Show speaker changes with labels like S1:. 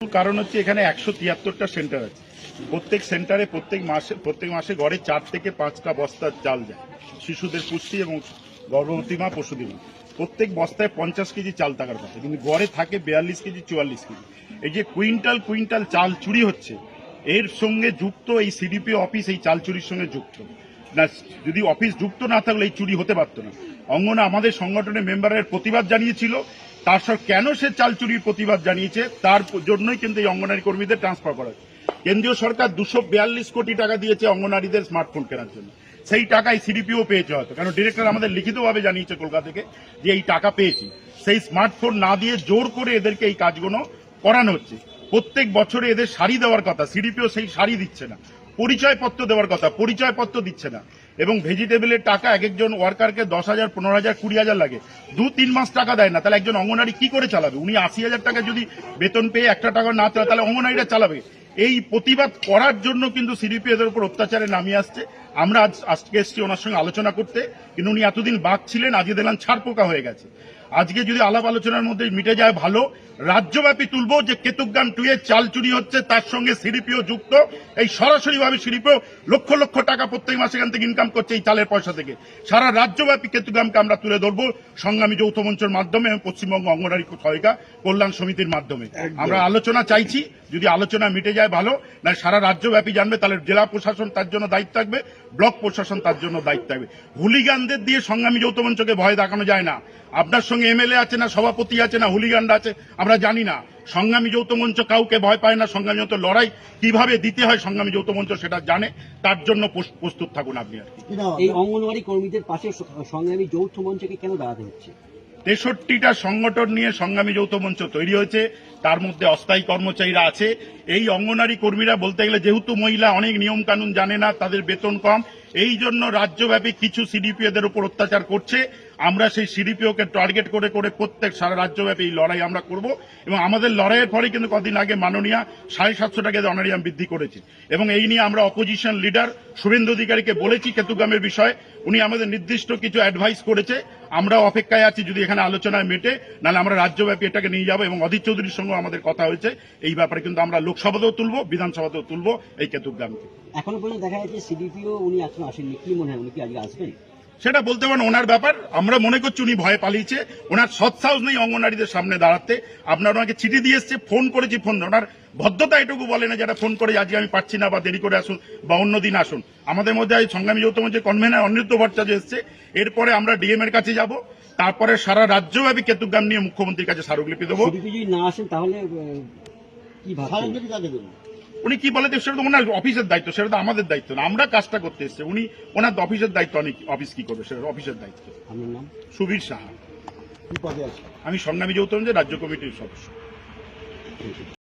S1: কারণ হচ্ছে এখানে একশো তিয়াত্তরটা সেন্টার আছে। প্রত্যেক সেন্টারে, প্রত্যেক মাসে প্রত্যেক মাসে গড়ে চার থেকে পাঁচটা বস্তার চাল যায়। শিশুদের পুষ্টি এবং গর্ভবতী মা পশুদি মা। প্রত্যেক বস্তায় পঞ্চাশ কেজি চাল থাকার কথা। কিন্তু গড়ে থাকে বিয়াল্লিশ কেজি, চুয়াল্লিশ কেজি। এই যে কুইন্টাল কুইন্টাল চাল চুরি হচ্ছে, এর সঙ্গে যুক্ত এই সিডিপি অফিস এই চাল চুরির সঙ্গে যুক্ত। না, যদি অফিস যুক্ত না থাকলে এই চুরি হতে পারতো না। অঙ্গনা আমাদের সংগঠনের মেম্বারের প্রতিবাদ জানিয়েছিল। তার সব কেন সে চাল চুরির প্রতিবাদ জানিয়েছে, তার জন্যই কিন্তু এই অঙ্গনারী কর্মীদের ট্রান্সফার করা। কেন্দ্রীয় সরকার দুশো কোটি টাকা দিয়েছে অঙ্গনারীদের স্মার্টফোন কেনার জন্য। সেই টাকায় সিডিপিও পেয়েছে হয়তো। কারণ ডিরেক্টর আমাদের লিখিতভাবে জানিয়েছে কলকাতা থেকে যে এই টাকা পেয়েছি। সেই স্মার্টফোন না দিয়ে জোর করে এদেরকে এই কাজগুলো করানো হচ্ছে। প্রত্যেক বছরে এদের শাড়ি দেওয়ার কথা সিডিপিও সেই শাড়ি দিচ্ছে না। পরিচয়পত্র দেওয়ার কথা, পরিচয়পত্র দিচ্ছে না। এবং ভেজিটেবলের টাকা এক একজন ওয়ার্কারকে দশ হাজার, পনেরো হাজার, কুড়ি হাজার লাগে। দু, তিন মাস টাকা দেয় না। তাহলে একজন অঙ্গনারী কি করে চালাবে? উনি আশি হাজার টাকা যদি বেতন পেয়ে একটা টাকা না চালায়, তাহলে অঙ্গনারীরা চালাবে। এই প্রতিবাদ করার জন্য কিন্তু সিডিপিএস এর উপর অত্যাচারে নামিয়ে আসছে। আমরা আজ আজকে এসেছি ওনার সঙ্গে আলোচনা করতে কিন্তু উনি এতদিন বাক ছিলেন আজকে দেখলাম ছাড় পোকা হয়ে গেছে। আজকে যদি আলাপ আলোচনার মধ্যে মিটে যায় ভালো রাজ্যব্যাপী তুলবো যে কেতুকগান টুয়ে চাল চুরি হচ্ছে তার সঙ্গে সিডিপিও যুক্ত এই সরাসরি ভাবে সিডিপিও লক্ষ লক্ষ টাকা প্রত্যেক মাসে এখান থেকে ইনকাম করছে এই চালের পয়সা থেকে। সারা রাজ্যব্যাপী কেতুগ্রামকে আমরা তুলে ধরবো সংগ্রামী যৌথ মঞ্চের মাধ্যমে এবং পশ্চিমবঙ্গ অঙ্গনারী সহায়িকা কল্যাণ সমিতির মাধ্যমে। আমরা আলোচনা চাইছি যদি আলোচনা মিটে যায় ভালো না সারা রাজ্যব্যাপী জানবে তাহলে জেলা প্রশাসন তার জন্য দায়িত্ব থাকবে ব্লক প্রশাসন তার জন্য দায়িত্ব থাকবে হুলিগানদের দিয়ে সংগ্রামী যৌথ মঞ্চকে ভয় দেখানো যায় না। আপনার সঙ্গে এমএলএ আছে না, সভাপতি আছে না, হুলিগানরা আছে, আমরা জানি না। সংগ্রামী যৌথ মঞ্চ কাউকে ভয় পায় না, সংগ্রামী যৌথ লড়াই কীভাবে দিতে হয় সংগ্রামী যৌথ মঞ্চ সেটা জানে। তার জন্য প্রস্তুত থাকুন আপনি আর
S2: এই অঙ্গনওয়াড়ি কর্মীদের পাশে সংগ্রামী যৌথ মঞ্চকে কেন দাঁড়াতে হচ্ছে?
S1: তেষট্টিটা সংগঠন নিয়ে সংগ্রামী যৌথ মঞ্চ তৈরি হয়েছে। তার মধ্যে অস্থায়ী কর্মচারীরা আছে। এই অঙ্গনারী কর্মীরা বলতে গেলে, যেহেতু মহিলা অনেক নিয়ম কানুন জানে না, তাদের বেতন কম। এই জন্য রাজ্যব্যাপী কিছু সিডিপি এদের উপর অত্যাচার করছে। আমরা সেই সিডিপিওকে টার্গেট করে করে প্রত্যেক সারা রাজ্যব্যাপী এই লড়াই আমরা করব এবং আমাদের লড়াইয়ের ফলে কিন্তু কদিন আগে মাননীয় সাড়ে সাতশো টাকা অনারিয়াম বৃদ্ধি করেছে। এবং এই নিয়ে আমরা অপোজিশন লিডার শুভেন্দু অধিকারীকে বলেছি কেতুগ্রামের বিষয়ে, উনি আমাদের নির্দিষ্ট কিছু অ্যাডভাইস করেছে। আমরা অপেক্ষায় আছি, যদি এখানে আলোচনায় মেটে, নাহলে আমরা রাজ্যব্যাপী এটাকে নিয়ে যাব এবং অধীর চৌধুরীর সঙ্গে আমাদের কথা হয়েছে। এই ব্যাপারে কিন্তু আমরা লোকসভাতেও তুলবো, বিধানসভাতেও তুলবো এই কেতুগ্রামকে।
S2: এখনও পর্যন্ত দেখা যাচ্ছে সিডিপিও উনি এখনও আসেননি। কি মনে হয় উনি কি আজকে আসবেন?
S1: সেটা বলতে পারেন ওনার ব্যাপার। আমরা মনে করছি উনি ভয় পালিয়েছে। ওনার সৎসাহস নেই অঙ্গনারীদের সামনে দাঁড়াতে। আপনার ওনাকে চিঠি দিয়ে এসছে ফোন করেছি ফোন ওনার ভদ্রতা এটুকু বলে না যারা ফোন করে আজকে আমি পারছি না বা দেরি করে আসুন বা অন্য দিন আসুন। আমাদের মধ্যে আজ সংগ্রামী যৌথ মঞ্চের কনভেনার অনিরুদ্ধ ভট্টাচার্য এসছে। এরপরে আমরা ডিএম এর কাছে যাব। তারপরে সারা রাজ্যব্যাপী কেতুগ্রাম নিয়ে মুখ্যমন্ত্রীর কাছে স্মারকলিপি দেবো।
S2: যদি না আসেন তাহলে কি
S1: উনি কি বলে সেটা তো ওনার অফিসের দায়িত্ব সেটা তো আমাদের দায়িত্ব না। আমরা কাজটা করতে এসছে। উনি ওনার অফিসের দায়িত্ব অনেক অফিস কি করবে সেটা অফিসের দায়িত্ব।
S2: আমার নাম?
S1: সুবীর সাহা।
S3: কি পদে আছে
S1: আমি সংগ্রামী যৌতরঞ্জের রাজ্য কমিটির সদস্য.